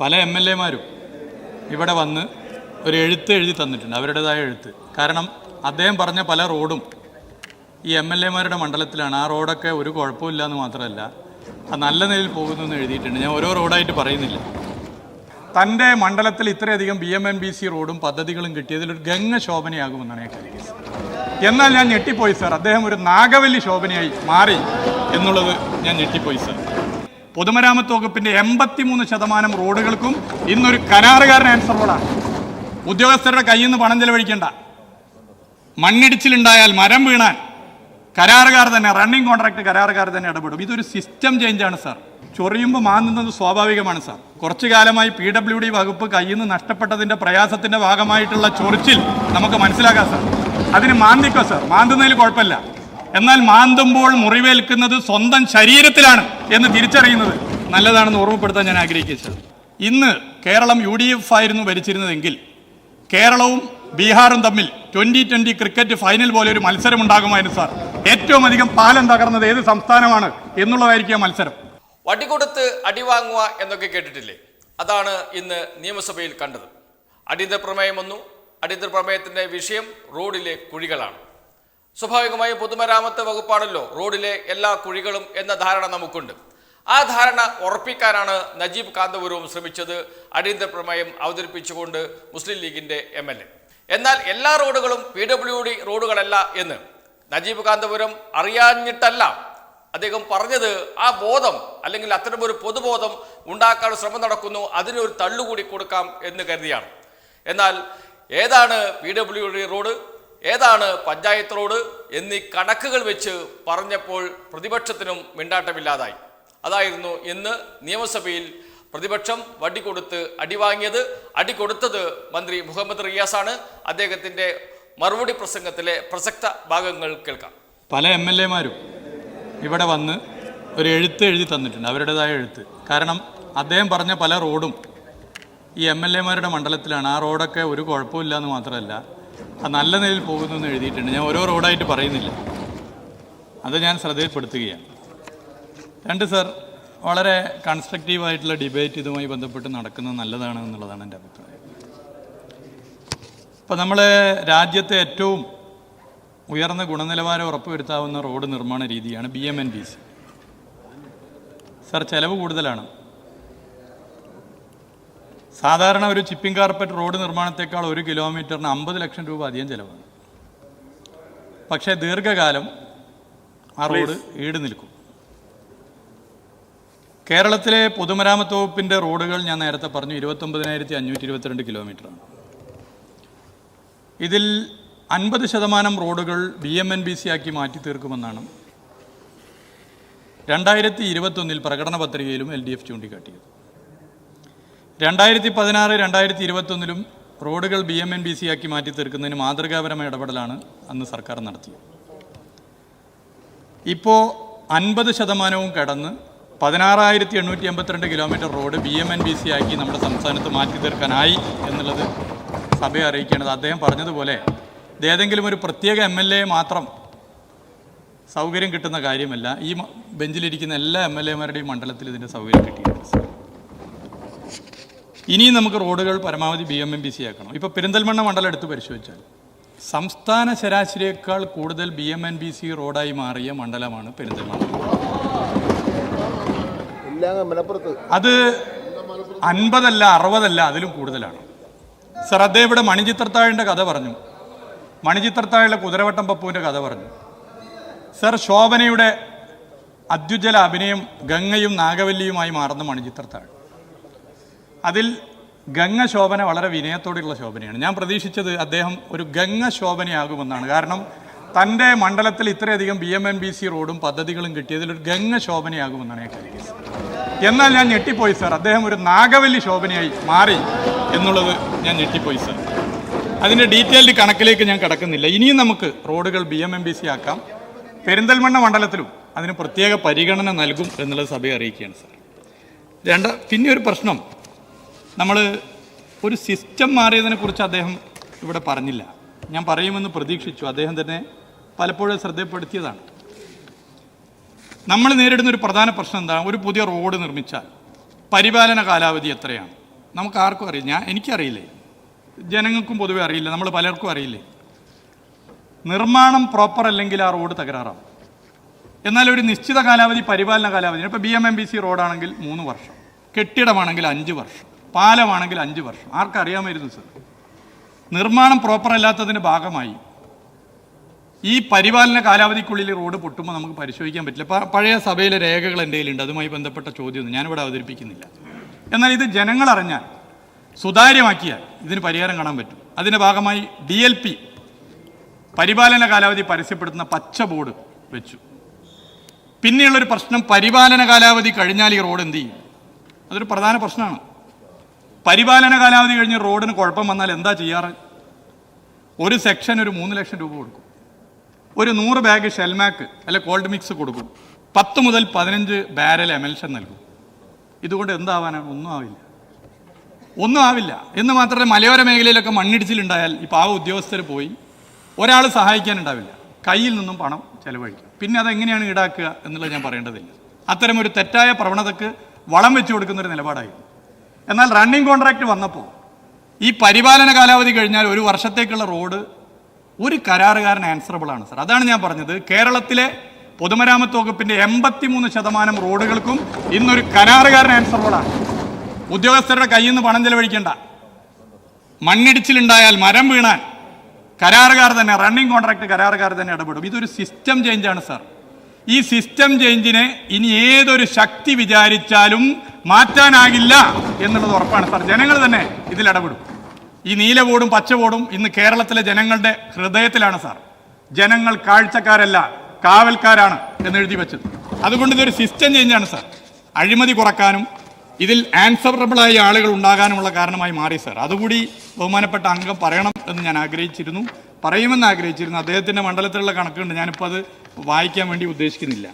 പല M L എമാരും ഇവിടെ വന്ന് ഒരു എഴുത്ത് എഴുതി തന്നിട്ടുണ്ട് അവരുടേതായ എഴുത്ത്. കാരണം അദ്ദേഹം പറഞ്ഞ പല റോഡും ഈ എം എൽ എമാരുടെ മണ്ഡലത്തിലാണ്. ആ റോഡൊക്കെ ഒരു കുഴപ്പമില്ല എന്ന് മാത്രമല്ല അത് നല്ല നിലയിൽ പോകുന്നു എന്ന് എഴുതിയിട്ടുണ്ട്. ഞാൻ ഓരോ റോഡായിട്ട് പറയുന്നില്ല. തന്റെ മണ്ഡലത്തിൽ ഇത്രയധികം B M N B C റോഡും പദ്ധതികളും കിട്ടിയതിൽ ഒരു ഗംഗ ശോഭനയാകുമെന്നാണ് ഞാൻ കരുതിയത് എന്നാൽ ഞാൻ ഞെട്ടിപ്പോയി സാർ. അദ്ദേഹം ഒരു നാഗവല്ലി ശോഭനയായി മാറി എന്നുള്ളത് ഞാൻ ഞെട്ടിപ്പോയി സാർ. പൊതുമരാമത്ത് വകുപ്പിന്റെ എൺപത്തിമൂന്ന് ശതമാനം റോഡുകൾക്കും ഇന്നൊരു കരാറുകാരൻ ആൻസർ റോഡാണ് ഉദ്യോഗസ്ഥരുടെ കയ്യിൽ നിന്ന് പണം ചെലവഴിക്കേണ്ട. മണ്ണിടിച്ചിലുണ്ടായാൽ മരം വീണാൽ കരാറുകാർ തന്നെ റണ്ണിങ് കോൺട്രാക്ട് കരാറുകാർ തന്നെ ഇടപെടും. ഇതൊരു സിസ്റ്റം ചേഞ്ചാണ് സാർ ചൊറിയുമ്പോൾ മാന്നുന്നത് സ്വാഭാവികമാണ് സാർ കുറച്ചു കാലമായി പി ഡബ്ല്യു ഡി വകുപ്പ് കയ്യിൽ നിന്ന് നഷ്ടപ്പെട്ടതിന്റെ പ്രയാസത്തിന്റെ ഭാഗമായിട്ടുള്ള ചൊറിച്ചിൽ നമുക്ക് മനസ്സിലാക്കാം സാർ അതിന് മാന്തിക്കോ സാർ മാന്തുന്നതിൽ കുഴപ്പമില്ല. എന്നാൽ മാന്തുമ്പോൾ മുറിവേൽക്കുന്നത് സ്വന്തം ശരീരത്തിലാണ് എന്ന് തിരിച്ചറിയുന്നത് നല്ലതാണെന്ന് ഓർമ്മപ്പെടുത്താൻ ഞാൻ ആഗ്രഹിക്കുക ഇന്ന് കേരളം യു ഡി എഫ് ആയിരുന്നു ഭരിച്ചിരുന്നതെങ്കിൽ കേരളവും ബീഹാറും തമ്മിൽ ട്വന്റി ട്വന്റി ക്രിക്കറ്റ് ഫൈനൽ പോലെ ഒരു മത്സരം ഉണ്ടാകുമായിരുന്നു സാർ. ഏറ്റവും അധികം പാലം തകർന്നത് ഏത് സംസ്ഥാനമാണ് എന്നുള്ളതായിരിക്കും മത്സരം. വടികൊടുത്ത് അടിവാങ്ങുക എന്നൊക്കെ കേട്ടിട്ടില്ലേ? അതാണ് ഇന്ന് നിയമസഭയിൽ കണ്ടത്. അടിയന്തര പ്രമേയം വന്നു. അടിയന്തര പ്രമേയത്തിന്റെ വിഷയം റോഡിലെ കുഴികളാണ്. സ്വാഭാവികമായും പൊതുമരാമത്ത് വകുപ്പാണല്ലോ റോഡിലെ എല്ലാ കുഴികളും എന്ന ധാരണ നമുക്കുണ്ട്. ആ ധാരണ ഉറപ്പിക്കാനാണ് നജീബ് കാന്തപുരവും ശ്രമിച്ചത് അടിയന്തര പ്രമേയം അവതരിപ്പിച്ചുകൊണ്ട് മുസ്ലിം ലീഗിന്റെ എം. എന്നാൽ എല്ലാ റോഡുകളും പി ഡബ്ല്യു ഡി റോഡുകളല്ല എന്ന് നജീബ് കാന്തപുരം അറിയാഞ്ഞിട്ടല്ല അദ്ദേഹം പറഞ്ഞത് ആ ബോധം അല്ലെങ്കിൽ അത്തരമൊരു പൊതുബോധം ഉണ്ടാക്കാൻ ശ്രമം നടക്കുന്നു അതിനൊരു തള്ളുകൂടി കൊടുക്കാം എന്ന് കരുതിയാണ്. എന്നാൽ ഏതാണ് പി ഡബ്ല്യു ഡി റോഡ്? ഏതാണ് പഞ്ചായത്ത് റോഡ് എന്നീ കണക്കുകൾ വെച്ച് പറഞ്ഞപ്പോൾ പ്രതിപക്ഷത്തിനും മിണ്ടാട്ടമില്ലാതായി. അതായിരുന്നു ഇന്ന് നിയമസഭയിൽ പ്രതിപക്ഷം വടി കൊടുത്ത് അടിവാങ്ങിയത് അടി കൊടുത്തത് മന്ത്രി മുഹമ്മദ് റിയാസാണ്. അദ്ദേഹത്തിന്റെ മറുപടി പ്രസംഗത്തിലെ പ്രസക്ത ഭാഗങ്ങൾ കേൾക്കാം. പല എം എൽ എമാരും ഇവിടെ വന്ന് ഒരു എഴുത്ത് എഴുതി തന്നിട്ടുണ്ട് അവരുടേതായ എഴുത്ത്. കാരണം അദ്ദേഹം പറഞ്ഞ പല റോഡും ഈ എം എൽ എമാരുടെ മണ്ഡലത്തിലാണ്. ആ റോഡൊക്കെ ഒരു കുഴപ്പമില്ല എന്ന് മാത്രമല്ല നല്ല നിലയിൽ പോകുന്നു എന്ന് എഴുതിയിട്ടുണ്ട്. ഞാൻ ഓരോ റോഡായിട്ട് പറയുന്നില്ല. അത് ഞാൻ ശ്രദ്ധയിൽപ്പെടുത്തുകയാണ്. രണ്ട് സർ വളരെ കൺസ്ട്രക്റ്റീവായിട്ടുള്ള ഡിബേറ്റ് ഇതുമായി ബന്ധപ്പെട്ട് നടക്കുന്നത് നല്ലതാണ് എന്നുള്ളതാണ് എന്റെ അഭിപ്രായം. ഇപ്പം നമ്മൾ രാജ്യത്തെ ഏറ്റവും ഉയർന്ന ഗുണനിലവാരം ഉറപ്പുവരുത്താവുന്ന റോഡ് നിർമ്മാണ രീതിയാണ് B M N B C. Sir ചെലവ് കൂടുതലാണ്. സാധാരണ ഒരു ചിപ്പിംഗ് കാർപ്പറ്റ് റോഡ് നിർമ്മാണത്തേക്കാൾ ഒരു കിലോമീറ്ററിന് അമ്പത് ലക്ഷം രൂപ അധികം ചിലവാണ്. പക്ഷേ ദീർഘകാലം ആ റോഡ് ഈട് നിൽക്കും. കേരളത്തിലെ പൊതുമരാമത്ത് വകുപ്പിന്റെ റോഡുകൾ ഞാൻ നേരത്തെ പറഞ്ഞു ഇരുപത്തൊമ്പതിനായിരത്തി അഞ്ഞൂറ്റി ഇരുപത്തിരണ്ട് കിലോമീറ്ററാണ്. ഇതിൽ അൻപത് ശതമാനം റോഡുകൾ B M N B C ആക്കി മാറ്റി തീർക്കുമെന്നാണ് രണ്ടായിരത്തി ഇരുപത്തൊന്നിൽ പ്രകടന പത്രികയിലും എൽ ഡി എഫ് ചൂണ്ടിക്കാട്ടിയത്. രണ്ടായിരത്തി പതിനാറ് രണ്ടായിരത്തി ഇരുപത്തൊന്നിലും റോഡുകൾ B M N B C ആക്കി മാറ്റി തീർക്കുന്നതിന് മാതൃകാപരമായ ഇടപെടലാണ് അന്ന് സർക്കാർ നടത്തിയത്. ഇപ്പോൾ അൻപത് ശതമാനവും കടന്ന് പതിനാറായിരത്തി എണ്ണൂറ്റി എൺപത്തിരണ്ട് kilometre road B M N B C ആക്കി നമ്മുടെ സംസ്ഥാനത്ത് മാറ്റി തീർക്കാനായി എന്നുള്ളത് സഭയെ അറിയിക്കേണ്ടത്. അദ്ദേഹം പറഞ്ഞതുപോലെ ഏതെങ്കിലും ഒരു പ്രത്യേക എം എൽ എ മാത്രം സൗകര്യം കിട്ടുന്ന കാര്യമല്ല. ഈ ബെഞ്ചിലിരിക്കുന്ന എല്ലാ എം എൽ എമാരുടെയും മണ്ഡലത്തിൽ ഇതിന്റെ സൗകര്യം കിട്ടിയിട്ടുണ്ട്. ഇനിയും നമുക്ക് റോഡുകൾ പരമാവധി B M M B C ആക്കണം. ഇപ്പോൾ പെരിന്തൽമണ്ണ മണ്ഡലം എടുത്ത് പരിശോധിച്ചാൽ സംസ്ഥാന ശരാശരിയേക്കാൾ കൂടുതൽ B M N B C റോഡായി മാറിയ മണ്ഡലമാണ് പെരിന്തൽമണ്ണ. അത് അൻപതല്ല അറുപതല്ല അതിലും കൂടുതലാണ്. സർ അദ്ദേഹം ഇവിടെ മണിചിത്രത്താഴിന്റെ കഥ പറഞ്ഞു. മണിചിത്രത്താഴിലെ കുതിരവട്ടം പപ്പുവിന്റെ കഥ പറഞ്ഞു. സർ ശോഭനയുടെ അത്യുജ്വല അഭിനയം ഗംഗയും നാഗവല്ലിയുമായി മാറുന്ന മണിചിത്രത്താഴ്. അതിൽ ഗംഗ ശോഭന വളരെ വിനയത്തോടെയുള്ള ശോഭനയാണ്. ഞാൻ പ്രതീക്ഷിച്ചത് അദ്ദേഹം ഒരു ഗംഗ ശോഭനയാകുമെന്നാണ്. കാരണം തന്റെ മണ്ഡലത്തിൽ ഇത്രയധികം B M N B C റോഡും പദ്ധതികളും കിട്ടിയതിൽ ഒരു ഗംഗ ശോഭനയാകുമെന്നാണ് ഞാൻ കരുതിയത്. എന്നാൽ ഞാൻ ഞെട്ടിപ്പോയി സാർ. അദ്ദേഹം ഒരു നാഗവല്ലി ശോഭനയായി മാറി എന്നുള്ളത് ഞാൻ ഞെട്ടിപ്പോയി സാർ. അതിന്റെ ഡീറ്റെയിൽഡ് കണക്കിലേക്ക് ഞാൻ കടക്കുന്നില്ല. ഇനിയും നമുക്ക് റോഡുകൾ B M M B C ആക്കാം. പെരിന്തൽമണ്ണ മണ്ഡലത്തിലും അതിന് പ്രത്യേക പരിഗണന നൽകും എന്നുള്ളത് സഭയെ അറിയിക്കുകയാണ് സാർ. രണ്ട് പിന്നെ ഒരു പ്രശ്നം. നമ്മൾ ഒരു സിസ്റ്റം മാറിയതിനെക്കുറിച്ച് അദ്ദേഹം ഇവിടെ പറഞ്ഞില്ല. ഞാൻ പറയുമെന്ന് പ്രതീക്ഷിച്ചു. അദ്ദേഹം തന്നെ പലപ്പോഴും ശ്രദ്ധപ്പെടുത്തിയതാണ്. നമ്മൾ നേരിടുന്ന ഒരു പ്രധാന പ്രശ്നം എന്താണ് ഒരു പുതിയ റോഡ് നിർമ്മിച്ചാൽ പരിപാലന കാലാവധി എത്രയാണ്? നമുക്ക് ആർക്കും അറിയില്ല. ഞാൻ എനിക്കറിയില്ലേ. ജനങ്ങൾക്കും പൊതുവെ അറിയില്ല. നമ്മൾ പലർക്കും അറിയില്ലേ. നിർമ്മാണം പ്രോപ്പർ അല്ലെങ്കിൽ ആ റോഡ് തകരാറാവും എന്നാൽ ഒരു നിശ്ചിത കാലാവധി പരിപാലന കാലാവധി. ഇപ്പോൾ B M M B C റോഡാണെങ്കിൽ മൂന്ന് വർഷം. കെട്ടിടമാണെങ്കിൽ അഞ്ച് വർഷം. പാലമാണെങ്കിൽ അഞ്ച് വർഷം. ആർക്കറിയാമായിരുന്നു സർ? നിർമ്മാണം പ്രോപ്പർ അല്ലാത്തതിന്റെ ഭാഗമായി ഈ പരിപാലന കാലാവധിക്കുള്ളിൽ റോഡ് പൊട്ടുമ്പോൾ നമുക്ക് പരിശോധിക്കാൻ പറ്റില്ല. പഴയ സഭയിലെ രേഖകൾ എന്റെ കയ്യിലുണ്ട് അതുമായി ബന്ധപ്പെട്ട ചോദ്യമൊന്നും ഞാനിവിടെ അവതരിപ്പിക്കുന്നില്ല. എന്നാൽ ഇത് ജനങ്ങൾ അറിഞ്ഞാൽ സുതാര്യമാക്കിയാൽ ഇതിന് പരിഹാരം കാണാൻ പറ്റും. അതിന്റെ ഭാഗമായി ഡി എൽ പി പരിപാലന കാലാവധി പരസ്യപ്പെടുത്തുന്ന പച്ച ബോർഡ് വെച്ചു. പിന്നെയുള്ളൊരു പ്രശ്നം പരിപാലന കാലാവധി കഴിഞ്ഞാൽ ഈ റോഡ് എന്ത് ചെയ്യും? അതൊരു പ്രധാന പ്രശ്നമാണ്. പരിപാലന കാലാവധി കഴിഞ്ഞ് റോഡിന് കുഴപ്പം വന്നാൽ എന്താ ചെയ്യാറ്? ഒരു സെക്ഷൻ ഒരു മൂന്ന് ലക്ഷം രൂപ കൊടുക്കും. ഒരു നൂറ് ബാഗ് ഷെൽമാക്ക് അല്ലെ കോൾഡ് മിക്സ് കൊടുക്കും. പത്ത് മുതൽ പതിനഞ്ച് ബാരൽ എമൽഷൻ നൽകും. ഇതുകൊണ്ട് എന്താവാനാണ് ഒന്നും ആവില്ല. ഒന്നും ആവില്ല. എന്ന് മാത്രമല്ല മലയോര മേഖലയിലൊക്കെ മണ്ണിടിച്ചിലുണ്ടായാൽ ഈ പാവ ഉദ്യോഗസ്ഥർ പോയി ഒരാൾ സഹായിക്കാനുണ്ടാവില്ല. കയ്യിൽ നിന്നും പണം ചെലവഴിക്കും. പിന്നെ അതെങ്ങനെയാണ് ഈടാക്കുക എന്നുള്ളത് ഞാൻ പറയേണ്ടതില്ല. അത്തരം ഒരു തെറ്റായ പ്രവണതക്ക് വളം വെച്ചു കൊടുക്കുന്ന ഒരു നിലപാടായിരുന്നു. എന്നാൽ റണ്ണിംഗ് കോൺട്രാക്റ്റ് വന്നപ്പോൾ ഈ പരിപാലന കാലാവധി കഴിഞ്ഞാൽ ഒരു വർഷത്തേക്കുള്ള റോഡ് ഒരു കരാറുകാരൻ ആൻസറബിൾ ആണ് സാർ അതാണ് ഞാൻ പറഞ്ഞത്. കേരളത്തിലെ പൊതുമരാമത്ത് വകുപ്പിന്റെ എൺപത്തിമൂന്ന് ശതമാനം റോഡുകൾക്കും ഇന്നൊരു കരാറുകാരൻ ആൻസറബിൾ ആണ്. ഉദ്യോഗസ്ഥരുടെ കയ്യിൽ നിന്ന് പണം ചെലവഴിക്കേണ്ട. മണ്ണിടിച്ചിലുണ്ടായാൽ മരം വീണാൽ കരാറുകാർ തന്നെ റണ്ണിംഗ് കോൺട്രാക്ട് കരാറുകാർ തന്നെ ഇടപെടും. ഇതൊരു സിസ്റ്റം ചേഞ്ചാണ് സാർ ഈ സിസ്റ്റം ചേഞ്ചിനെ ഇനി ഏതൊരു ശക്തി വിചാരിച്ചാലും മാറ്റാനാകില്ല എന്നുള്ളത് ഉറപ്പാണ്. സാർ ജനങ്ങൾ തന്നെ ഇതിൽ ഇടപെടും. ഈ നീല ബോർഡും പച്ച ബോർഡും ഇന്ന് കേരളത്തിലെ ജനങ്ങളുടെ ഹൃദയത്തിലാണ് സാർ. ജനങ്ങൾ കാഴ്ചക്കാരല്ല കാവൽക്കാരാണ് എന്ന് എഴുതി വെച്ചത്. അതുകൊണ്ട് ഇതൊരു സിസ്റ്റം ചേഞ്ചാണ് സാർ. അഴിമതി കുറക്കാനും ഇതിൽ ആൻസറബിളായ ആളുകൾ ഉണ്ടാകാനുമുള്ള കാരണമായി മാറി സാർ. അതുകൂടി ബഹുമാനപ്പെട്ട അംഗം പറയണം എന്ന് ഞാൻ ആഗ്രഹിച്ചിരുന്നു. പറയുമെന്ന് ആഗ്രഹിച്ചിരുന്നു. അദ്ദേഹത്തിന്റെ മണ്ഡലത്തിലുള്ള കണക്കുണ്ട്. ഞാനിപ്പോൾ അത് വായിക്കാൻ വേണ്ടി ഉദ്ദേശിക്കുന്നില്ല.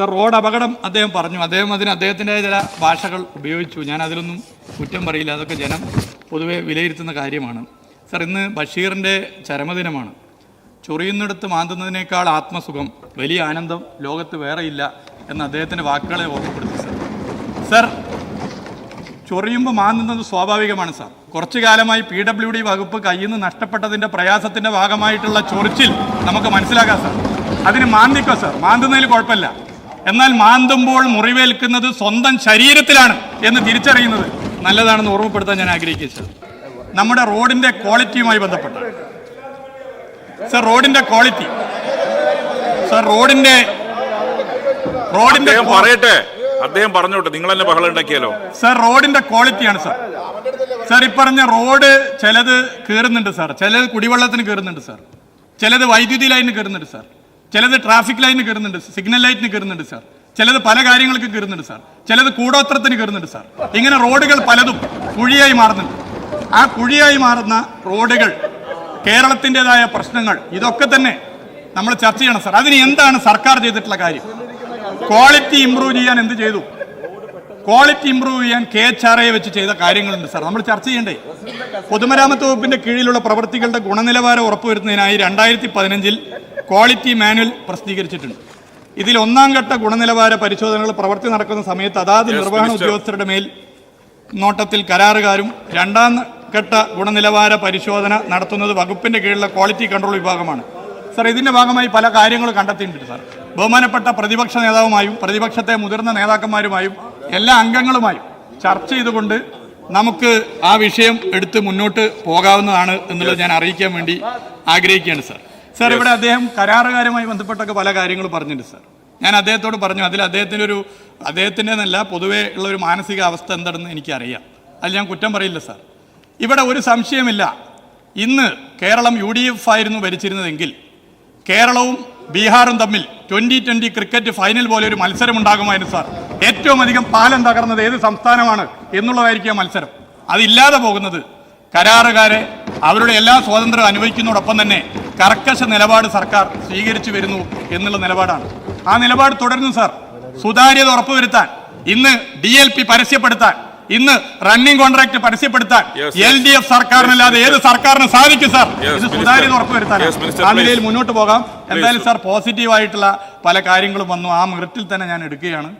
സർ റോഡ് അപകടം അദ്ദേഹം പറഞ്ഞു. അദ്ദേഹം അതിന് അദ്ദേഹത്തിന്റെ ചില ഭാഷകൾ ഉപയോഗിച്ചു. ഞാൻ അതിലൊന്നും കുറ്റം പറയില്ല. അതൊക്കെ ജനം പൊതുവെ വിലയിരുത്തുന്ന കാര്യമാണ്. സർ ഇന്ന് ബഷീറിന്റെ ചരമദിനമാണ്. ചൊറിയുന്നിടത്ത് മാന്തുന്നതിനേക്കാൾ ആത്മസുഖം വലിയ ആനന്ദം ലോകത്ത് വേറെയില്ല എന്ന് അദ്ദേഹത്തിന്റെ വാക്കുകളെ ഓർമ്മപ്പെടുത്തി സർ സർ ചൊറിയുമ്പോൾ മാന്തുന്നത് സ്വാഭാവികമാണ് സാർ കുറച്ചു കാലമായി പി ഡബ്ല്യു ഡി വകുപ്പ് കയ്യിൽ നിന്ന് നഷ്ടപ്പെട്ടതിന്റെ പ്രയാസത്തിന്റെ ഭാഗമായിട്ടുള്ള ചൊറിച്ചിൽ നമുക്ക് മനസ്സിലാക്കാം സാർ അതിന് മാന്തിക്കോ സാർ മാന്തുന്നതിൽ കുഴപ്പമില്ല. എന്നാൽ മാന്തുമ്പോൾ മുറിവേൽക്കുന്നത് സ്വന്തം ശരീരത്തിലാണ് എന്ന് തിരിച്ചറിയുന്നത് നല്ലതാണെന്ന് ഓർമ്മപ്പെടുത്താൻ ഞാൻ ആഗ്രഹിക്കുക സാർ. നമ്മുടെ റോഡിന്റെ ക്വാളിറ്റിയുമായി ബന്ധപ്പെട്ട സർ റോഡിന്റെ ക്വാളിറ്റി. സർ റോഡിന്റെ റോഡിന്റെ പറയട്ടെ. അദ്ദേഹം പറഞ്ഞോട്ടെ. നിങ്ങൾ തന്നെ ബഹളം ഉണ്ടാക്കിയാലോ? സർ റോഡിന്റെ ക്വാളിറ്റിയാണ് സർ. സർ ഈ പറഞ്ഞ റോഡ് ചിലത് കയറുന്നുണ്ട് സാർ. ചിലത് കുടിവെള്ളത്തിന് കയറുന്നുണ്ട് സാർ. ചിലത് വൈദ്യുതി ലൈനിന് കയറുന്നുണ്ട് സാർ. ചിലത് ട്രാഫിക് ലൈനിന് കയറുന്നുണ്ട് സിഗ്നൽ ലൈറ്റിന് കയറുന്നുണ്ട് സാർ ചിലത് പല കാര്യങ്ങൾക്ക് കയറുന്നുണ്ട് സാർ ചിലത് കൂടോത്രത്തിന് കയറുന്നുണ്ട് സാർ ഇങ്ങനെ റോഡുകൾ പലതും കുഴിയായി മാറുന്നുണ്ട്. ആ കുഴിയായി മാറുന്ന റോഡുകൾ കേരളത്തിന്റെതായ പ്രശ്നങ്ങൾ ഇതൊക്കെ തന്നെ നമ്മൾ ചർച്ച ചെയ്യണം സാർ അതിന് എന്താണ് സർക്കാർ ചെയ്തിട്ടുള്ള കാര്യം? ക്വാളിറ്റി ഇംപ്രൂവ് ചെയ്യാൻ എന്ത് ചെയ്തു? ക്വാളിറ്റി ഇംപ്രൂവ് ചെയ്യാൻ കെ എച്ച് ആർ ഐ വെച്ച് ചെയ്ത കാര്യങ്ങളുണ്ട് സാർ നമ്മൾ ചർച്ച ചെയ്യണ്ടേ? പൊതുമരാമത്ത് വകുപ്പിന്റെ കീഴിലുള്ള പ്രവൃത്തികളുടെ ഗുണനിലവാരം ഉറപ്പുവരുത്തുന്നതിനായി രണ്ടായിരത്തി പതിനഞ്ചിൽ ക്വാളിറ്റി മാനുവൽ പ്രസിദ്ധീകരിച്ചിട്ടുണ്ട്. ഇതിൽ ഒന്നാം ഘട്ട ഗുണനിലവാര പരിശോധനകൾ പ്രവർത്തി നടക്കുന്ന സമയത്ത് അതാത് നിർവഹണ ഉദ്യോഗസ്ഥരുടെ മേൽ നോട്ടത്തിൽ കരാറുകാരും രണ്ടാം ഘട്ട ഗുണനിലവാര പരിശോധന നടത്തുന്നത് വകുപ്പിന്റെ കീഴിലെ ക്വാളിറ്റി കൺട്രോൾ വിഭാഗമാണ്. സാർ ഇതിന്റെ ഭാഗമായി പല കാര്യങ്ങളും കണ്ടെത്തിയിട്ടുണ്ട് സാർ. ബഹുമാനപ്പെട്ട പ്രതിപക്ഷ നേതാവുമായും പ്രതിപക്ഷത്തെ മുതിർന്ന നേതാക്കന്മാരുമായും എല്ലാ അംഗങ്ങളുമായും ചർച്ച ചെയ്തുകൊണ്ട് നമുക്ക് ആ വിഷയം എടുത്ത് മുന്നോട്ട് പോകാവുന്നതാണ് എന്നുള്ളത് ഞാൻ അറിയിക്കാൻ വേണ്ടി ആഗ്രഹിക്കുകയാണ് സാർ. സാർ ഇവിടെ അദ്ദേഹം കരാറുകാരുമായി ബന്ധപ്പെട്ടൊക്കെ പല കാര്യങ്ങളും പറഞ്ഞിട്ടുണ്ട് സാർ ഞാൻ അദ്ദേഹത്തോട് പറഞ്ഞു അതിൽ അദ്ദേഹത്തിന്റെ ഒരു അദ്ദേഹത്തിന്റെ എന്നല്ല പൊതുവേ ഉള്ള ഒരു മാനസികാവസ്ഥ എന്താണെന്ന് എനിക്കറിയാം. അതിൽ ഞാൻ കുറ്റം പറയില്ല സാർ ഇവിടെ ഒരു സംശയമില്ല. ഇന്ന് കേരളം യു ഡി എഫ് ആയിരുന്നു ഭരിച്ചിരുന്നതെങ്കിൽ കേരളവും ബീഹാറും തമ്മിൽ ട്വന്റി ട്വന്റി ക്രിക്കറ്റ് ഫൈനൽ പോലെ ഒരു മത്സരം ഉണ്ടാകുമായിരുന്നു സാർ ഏറ്റവും അധികം പാലം തകർന്നത് ഏത് സംസ്ഥാനമാണ് എന്നുള്ളതായിരിക്കും മത്സരം. അതില്ലാതെ പോകുന്നത് കരാറുകാരെ അവരുടെ എല്ലാ സ്വാതന്ത്ര്യം അനുഭവിക്കുന്നതോടൊപ്പം തന്നെ കർക്കശ നിലപാട് സർക്കാർ സ്വീകരിച്ചു വരുന്നു എന്നുള്ള നിലപാടാണ്. ആ നിലപാട് തുടരുന്നു സാർ. സുതാര്യത ഉറപ്പുവരുത്താൻ ഇന്ന് ഡി എൽ പി പരസ്യപ്പെടുത്താൻ ഇന്ന് റണ്ണിംഗ് കോൺട്രാക്ട് പരസ്യപ്പെടുത്താൻ എൽ ഡി എഫ് സർക്കാരിനല്ലാതെ ഏത്. സർക്കാരിന് സാധിക്കും സാർ. ഇത് സുതാര്യത ഉറപ്പുവരുത്താൻ ആ നിലയിൽ മുന്നോട്ട് പോകാം. എന്തായാലും സാർ പോസിറ്റീവായിട്ടുള്ള പല കാര്യങ്ങളും വന്നു. ആ മെറിറ്റിൽ തന്നെ ഞാൻ എടുക്കുകയാണ്.